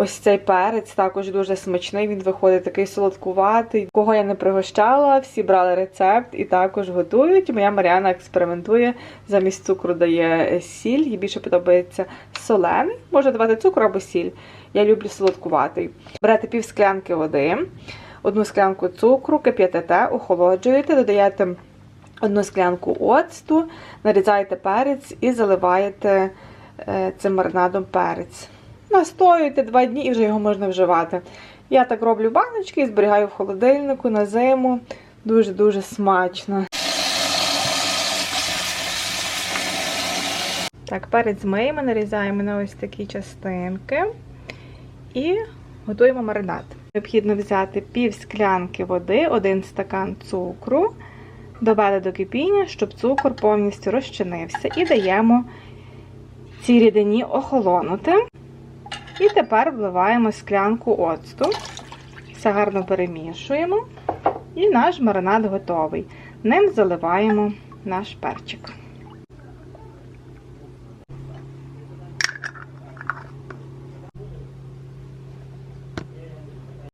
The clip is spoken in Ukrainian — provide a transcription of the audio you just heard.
Ось цей перець також дуже смачний. Він виходить такий солодкуватий. Кого я не пригощала, всі брали рецепт і також готують. Моя Маріана експериментує, замість цукру дає сіль. Їй більше подобається солений. Може давати цукор або сіль. Я люблю солодкуватий. Берете пів склянки води, одну склянку цукру, кип'ятите, охолоджуєте, додаєте одну склянку оцту, нарізаєте перець і заливаєте е, цим маринадом перець. Настоюєте два дні і вже його можна вживати. Я так роблю баночки і зберігаю в холодильнику на зиму. Дуже-дуже смачно. Так, перець миємо, нарізаємо на ось такі частинки і готуємо маринад. Необхідно взяти пів склянки води, один стакан цукру, довели до кипіння, щоб цукор повністю розчинився. І даємо цій рідині охолонути. І тепер вливаємо склянку оцту. Все гарно перемішуємо. І наш маринад готовий. Ним заливаємо наш перчик.